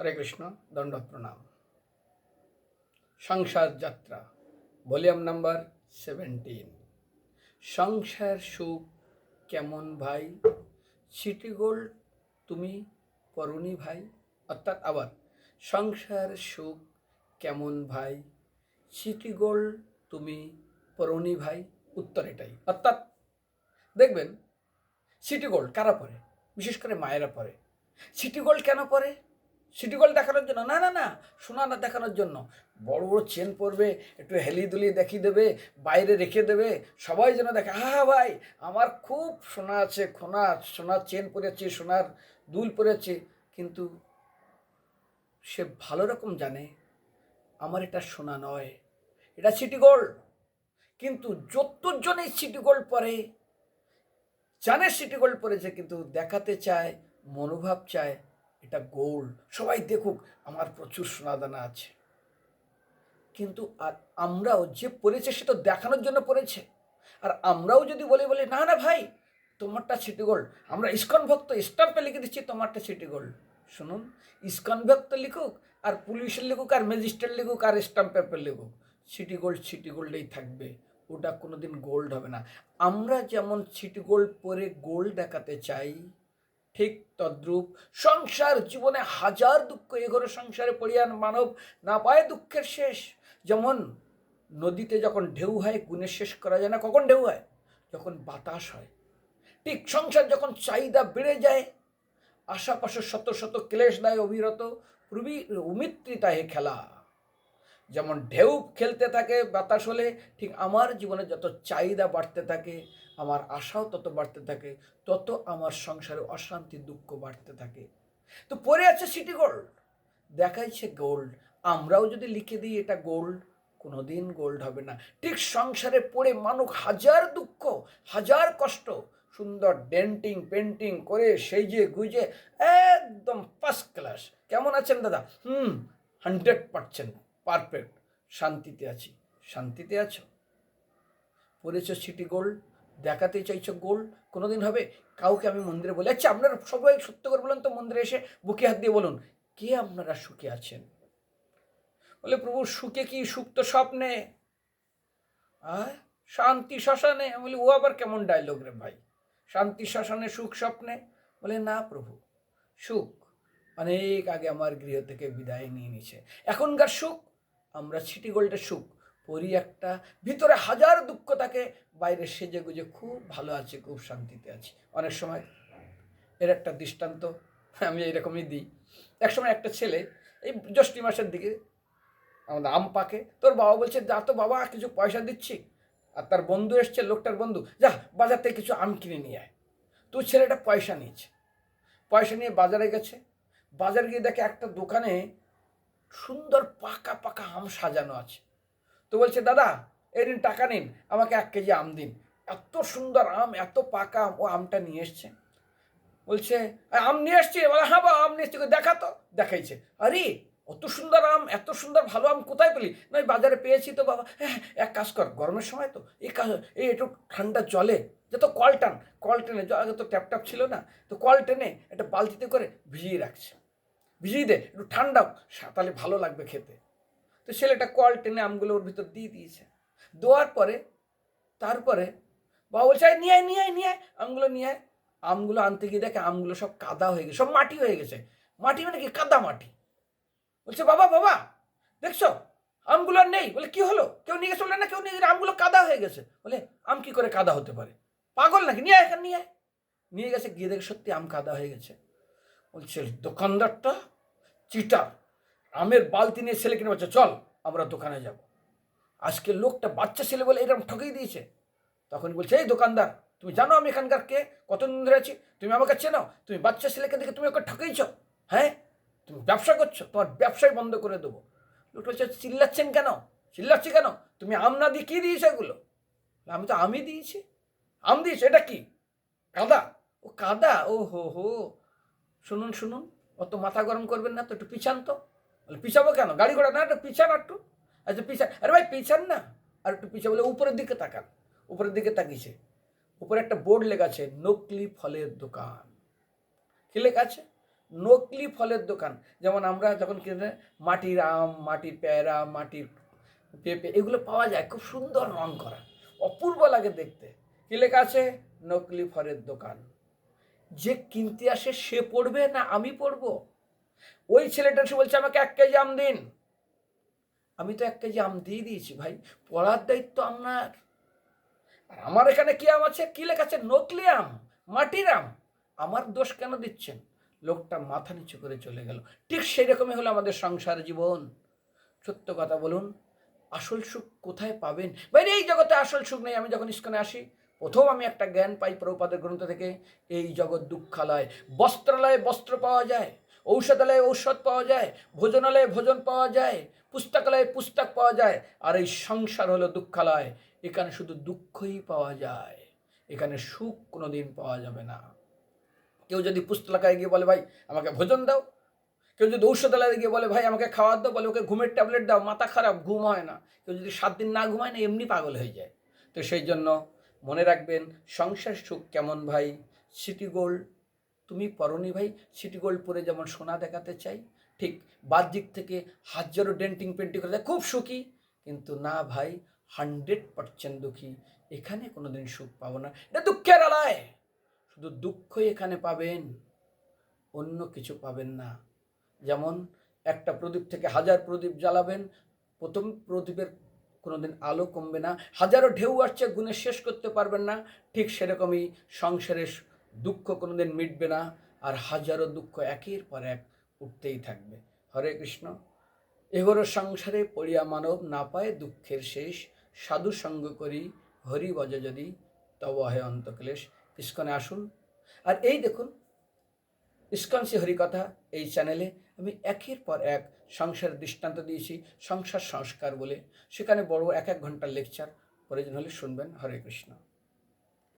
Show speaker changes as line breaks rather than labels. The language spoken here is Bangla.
হরে কৃষ্ণ দণ্ডত প্রণাম। সংসার যাত্রা, ভলিউম নাম্বার সেভেন্টিন। সংসার সুখ কেমন ভাই? সিটি গোল্ড তুমি পরনি ভাই? অর্থাৎ আবার, সংসার সুখ কেমন ভাই? সিটি গোল্ড তুমি পরনি ভাই? উত্তর এটাই। অর্থাৎ, দেখবেন, সিটি গোল্ড কারা পরে? বিশেষ করে মায়েরা পরে। সিটি গোল্ড কেন পরে? সিটি গোল্ড দেখানোর জন্য। না না না, সোনা না দেখানোর জন্য। বড় বড় চেন পরবে, একটু হেলি দুলি দেখিয়ে দেবে, বাইরে রেখে দেবে, সবাই যেন দেখে হ্যাঁ ভাই, আমার খুব সোনা আছে, খোনা সোনার চেন পরেছে, সোনার দুল পরেছে। কিন্তু সে ভালো রকম জানে, আমার এটা সোনা নয়, এটা সিটি গোল্ড কিন্তু যতজনে সিটি গোল্ড পরে, জানে সিটি গোল্ড পরেছে, কিন্তু দেখাতে চায়, মনোভাব চায় এটা গোল্ড সবাই দেখুক, আমার প্রচুর সোনাদানা আছে। কিন্তু আর আমরাও যে পড়েছে সেটা দেখানোর জন্য পড়েছে। আর আমরাও যদি বলি বলি, না না ভাই, তোমারটা সিটি গোল্ড আমরা ইস্কন ভক্ত স্টাম্পে লিখে দিচ্ছি, তোমারটা সিটি গোল্ড শুনুন, ইস্কন ভক্ত লিখুক, আর পুলিশের লিখুক, আর ম্যাজিস্ট্রেট লিখুক, আর স্টাম্প পেপার লিখুক সিটি গোল্ড সিটি গোল্ডেই থাকবে। ওটা কোনো দিন গোল্ড হবে না। আমরা যেমন সিটি গোল্ড পরে গোল্ড দেখাতে চাই ঠিক তদ্রূপ। সংসার জীবনে হাজার দুঃখ এগোরো সংসারে পড়িয়ান মানব, না পায় দুঃখের শেষ। যেমন নদীতে যখন ঢেউ হয় গুণে শেষ করা যায় না। কখন ঢেউ হয়? যখন বাতাস হয়। ঠিক সংসার যখন চাহিদা বেড়ে যায়, আশাপাশে শত শত ক্লেশ দেয় অবিরত, প্রবি উমিত্রিতা হে খেলা। যেমন ঢেউ খেলতে থাকে, বাতাস হলে, ঠিক আমার জীবনে যত চাহিদা বাড়তে থাকে আমার আশাও তত বাড়তে থাকে, তত আমার সংসারে অশান্তি, দুঃখ বাড়তে থাকে। তো পরে আছে সিটি গোল্ড দেখাইছে গোল্ড আমরাও যদি লিখে দিই এটা গোল্ড কোনোদিন গোল্ড হবে না। ঠিক সংসারে পড়ে মানুষ হাজার দুঃখ, হাজার কষ্ট, সুন্দর ডেন্টিং পেন্টিং করে সেই যে গুজে একদম ফার্স্ট ক্লাস কেমন আছেন দাদা? হুম হান্ড্রেড পার্সেন্ট পারফেক্ট শান্তিতে আছি। শান্তিতে আছো? পড়েছ সিটি গোল্ড দেখাতে চাইছো গোল্ড কোনোদিন হবে? কাউকে আমি মন্দিরে বলে আচ্ছা আপনারা সবাই সত্য করে বলুন তো, মন্দিরে এসে বুকে হাত দিয়ে বলুন, কে আপনারা সুখে আছেন? বলে, প্রভু, সুখে কি সুখ তো স্বপ্নে? আয়, শান্তি শ্মশানে। বলি, ও আবার কেমন ডায়লগ রে ভাই? শান্তি শ্মশানে সুখ স্বপ্নে? বলে, না প্রভু, সুখ অনেক আগে আমার গৃহ থেকে বিদায় নিয়ে নিছে এখনকার সুখ, আমরা সিটি গোল্ডের সুখ। পরি একটা। ভিতরে হাজার দুঃখ থাকে বাইরে সেজে গুজে খুব ভালো আছে, খুব শান্তিতে আছি। অনেক সময় এর একটা দৃষ্টান্ত আমি এরকমই দিই। এক সময় একটা ছেলে, এই জ্যৈষ্ঠী মাসের দিকে আমাদের আম পাকে তোর বাবা বলছে, যা তো বাবা, কিছু পয়সা দিচ্ছি। আর তার বন্ধু এসছে, লোকটার বন্ধু, যা, বাজার থেকে কিছু আম কিনে নিয়ে আয়। তো ছেলেটা পয়সা নিয়েছে। পয়সা নিয়ে বাজারে গেছে। বাজারে গিয়ে দেখে একটা দোকানে সুন্দর পাকা পাকা আম সাজানো আছে। তো বলছে দাদা এই দিন টাকা নিন আমাকে এক কেজি আম দিন। এত সুন্দর আম এত পাকা আম ও আমটা নিয়ে এসছে। বলছে "আ, আম নিয়ে এসছি? বলে হ্যাঁ বা আম নিয়ে এসছি। দেখা তো। দেখাইছে। আরে অত সুন্দর আম এত সুন্দর ভালো আম কোথায় পেলি? না বাজারে পেয়েছি তো বাবা। হ্যাঁ এক কাজ কর গরমের সময় তো এই কাজ এই একটু ঠান্ডা জলে যত কল টান কল টেনে আগে তো ট্যাপ ট্যাপ ছিল না তো কল টেনে একটা বালতিতে করে ভিজিয়ে রাখছে। ভিজিয়ে দে একটু ঠান্ডা সা- তাহলে ভালো লাগবে খেতে। তো ছেলেটা কল টেনে আমগুলো ওর ভিতর দিয়ে দিয়েছে। দেওয়ার পরে, তারপরে বাবা বলছে "এই নিয়ে আয় নিয়ে আয় নিয়ে আয়। আমগুলো নিয়ে আয়। আমগুলো আনতে গিয়ে দেখে আমগুলো সব কাদা হয়ে গেছে, সব মাটি হয়ে গেছে। মাটি মানে কি? কাদা মাটি। বলছে, বাবা বাবা, দেখছ? আমগুলো নেই। বলে, কি হলো? কেউ নিয়ে গেছে না, কেউ নিয়ে গেছে? আমগুলো কাদা হয়ে গেছে। বলে, আম কি করে কাদা হতে পারে? পাগল নাকি? নিয়ে এখানে, নিয়ে নিয়ে গেছে, গিয়ে দেখে সত্যি আম কাদা হয়ে গেছে। বলছে দোকানদারটা চিটার। আমের বালতি নিয়ে ছেলে কিনে বলছে, চল, আমরা দোকানে যাব। আজকে লোকটা বাচ্চা ছেলে বলে এরকম ঠকিয়ে দিয়েছে। তখন বলছে, এই দোকানদার, তুমি জানো আমি এখানকার কে? কতদিন ধরে আছি? তুমি আমাকে চেনো? তুমি বাচ্চা ছেলেকে দেখে তুমি ওকে ঠকিয়েছ? হ্যাঁ? তুমি ব্যবসা করছ? তোমার ব্যবসায় বন্ধ করে দেবো। লোকটা বলছে, চিল্লাচ্ছেন কেন? চিল্লাচ্ছি কেন? তুমি আম না দিয়ে কী দিয়েছ এগুলো? আমি তো আমি দিয়েছি। আম দিয়েছি? এটা কি? কাদা। ও কাদা? ও হো হো। শুনুন শুনুন, অত মাথা গরম করবেন না তো, একটু পিছান তো। পিছাবো কেন? গাড়ি ঘোড়া না, একটু পিছান একটু। আচ্ছা পিছান। আরে ভাই, পিছান না। আর একটু পিছা বলে, উপরের দিকে তাকান। উপরের দিকে তাকিয়েছে। উপরে একটা বোর্ড লেখা আছে, নকলি ফলের দোকান। কি লেখা আছে? নকলি ফলের দোকান। যেমন আমরা যখন কিনে মাটির আম, মাটির পেয়ারা, মাটির পেঁপে, এগুলো পাওয়া যায় খুব সুন্দর রং করা। অপূর্ব লাগে দেখতে। কি লেখা আছে? নকলি ফলের দোকান। যে কিনতে আসে, সে পড়বে না আমি পড়ব? ওই ছেলেটা এসে বলছে, আমাকে এক কেজি আম দিন। আমি তো এক কেজি আম দিয়ে দিয়েছি, ভাই। পড়ার দায়িত্ব আপনার আর আমার এখানে কি আম আছে? কি লেখা আছে? নকলি আম, মাটির আম। আমার দোষ কেন দিচ্ছেন? লোকটা মাথা নিচু করে চলে গেল। ঠিক সেই রকমই হলো আমাদের সংসার জীবন। সত্য কথা বলুন, আসল সুখ কোথায় পাবেন? বাইরে এই জগতে আসল সুখ নেই। আমি যখন ইস্কনে আসি, প্রথম আমি একটা জ্ঞান পাই প্রভুপাদের গ্রন্থ থেকে, এই জগৎ দুঃখালয়, বস্ত্রালয়ে বস্ত্র পাওয়া যায়। ঔষধালয়ে ঔষধ পাওয়া যায়, ভোজনালয়ে ভোজন পাওয়া যায়, পুস্তকালয়ে পুস্তক পাওয়া যায়, আর এই সংসার হলো দুঃখালয়। এখানে শুধু দুঃখই পাওয়া যায়। এখানে সুখ কোনোদিন পাওয়া যাবে না। কেউ যদি পুস্তকালয়ে গিয়ে বলে, ভাই, আমাকে ভোজন দাও। কেউ যদি ঔষধালয়ে গিয়ে বলে, ভাই, আমাকে খাওয়ার দাও, বলে, ওকে ঘুমের ট্যাবলেট দাও, মাথা খারাপ, ঘুম হয় না। কেউ যদি সাত দিন না ঘুমায় না, এমনি পাগল হয়ে যায়। তো সেই জন্য মনে রাখবেন, সংসার সুখ কেমন ভাই? সিটি গোল্ড তুমি পরনি ভাই সিটি গোল্ড পরে যেমন সোনা দেখাতে চাই, ঠিক বাহ্যিক থেকে হাজারো ডেন্টিং পেন্টিং করে খুব সুখী। কিন্তু না ভাই, হান্ড্রেড পার্সেন্ট দুঃখী। এখানে কোনো দিন সুখ পাবো না। এটা দুঃখের আলায় শুধু দুঃখই এখানে পাবেন, অন্য কিছু পাবেন না। যেমন একটা প্রদীপ থেকে হাজার প্রদীপ জ্বালাবেন, প্রথম প্রদীপের কোনোদিন আলো কমবে না। হাজারো ঢেউ আসছে গুণে শেষ করতে পারবেন না। ঠিক সেরকমই সংসারের দুঃখ কোনোদিন মিটবে না আর হাজারো দুঃখ একের পর এক উঠতেই থাকবে। হরে কৃষ্ণ। এগোরো সংসারে পড়িয়া মানব না পায় দুঃখের শেষ। সাধু সঙ্গ করি, হরি বজ যদি, তব হয় অন্তক্লেশ। ইস্কনে আসুন। আর এই দেখুন, ইস্কন সে হরিকথা এই চ্যানেলে আমি একের পর এক সংসার দৃষ্টান্ত দিয়েছি, সংসার সংস্কার বলে। সেখানে বড় এক এক ঘণ্টার লেকচার প্রয়োজন হলে শুনবেন। হরে কৃষ্ণ।